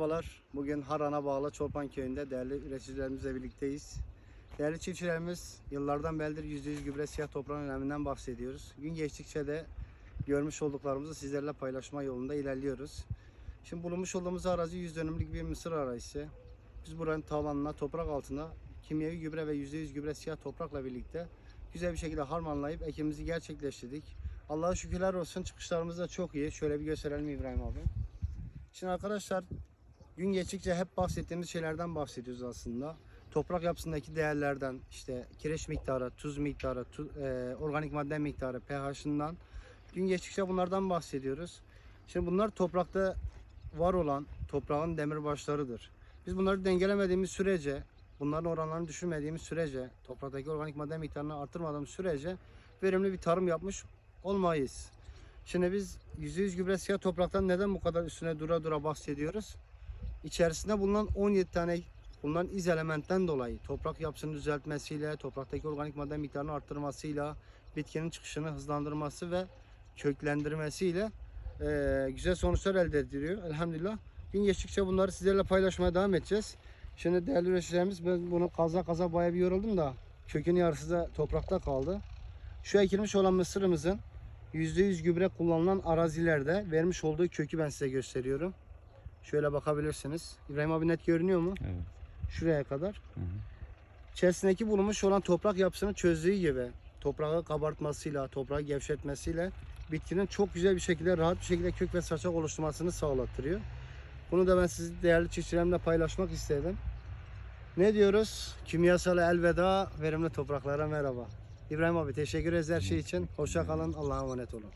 Merhabalar. Bugün Haran'a bağlı Çolpan Köyü'nde değerli üreticilerimizle birlikteyiz. Değerli çiftçilerimiz yıllardan beridir %100 gübre siyah toprağın öneminden bahsediyoruz. Gün geçtikçe de görmüş olduklarımızı sizlerle paylaşma yolunda ilerliyoruz. Şimdi bulunmuş olduğumuz arazi 100 dönümlük bir mısır arazisi. Biz buranın tavanına, toprak altına kimyevi gübre ve %100 gübre siyah toprakla birlikte güzel bir şekilde harmanlayıp ekimimizi gerçekleştirdik. Allah'a şükürler olsun çıkışlarımız da çok iyi. Şöyle bir gösterelim İbrahim abi. Şimdi arkadaşlar gün geçtikçe hep bahsettiğimiz şeylerden bahsediyoruz aslında. Toprak yapısındaki değerlerden, işte kireç miktarı, tuz miktarı, tu- e, organik madde miktarı, pH'ından gün geçtikçe bunlardan bahsediyoruz. Şimdi bunlar toprakta var olan toprağın demirbaşlarıdır. Biz bunları dengelemediğimiz sürece, bunların oranlarını düşürmediğimiz sürece, topraktaki organik madde miktarını artırmadığımız sürece verimli bir tarım yapmış olmayız. Şimdi biz %100 gübre siyah topraktan neden bu kadar üstüne dura dura bahsediyoruz? İçerisinde bulunan 17 tane bulunan iz elementten dolayı toprak yapısını düzeltmesiyle, topraktaki organik madde miktarını arttırmasıyla, bitkinin çıkışını hızlandırması ve köklendirmesiyle eee, güzel sonuçlar elde ediliyor. Elhamdülillah. Gün geçtikçe bunları sizlerle paylaşmaya devam edeceğiz. Şimdi değerli üreticilerimiz ben bunu kaza kaza bayağı bir yoruldum da kökün yarısı da toprakta kaldı. Şu ekilmiş olan mısırımızın %100 gübre kullanılan arazilerde vermiş olduğu kökü ben size gösteriyorum. Şöyle bakabilirsiniz. İbrahim abi net görünüyor mu? Evet. Şuraya kadar. Hı hı. İçerisindeki bulunmuş olan toprak yapısını çözdüğü gibi toprağı kabartmasıyla, toprağı gevşetmesiyle bitkinin çok güzel bir şekilde, rahat bir şekilde kök ve saçak oluşturmasını sağlattırıyor. Bunu da ben siz değerli çiftçilerimle paylaşmak istedim. Ne diyoruz? Kimyasala elveda, verimli topraklara merhaba. İbrahim abi teşekkür ederiz her şey için. Hoşça kalın. Allah'a emanet olun.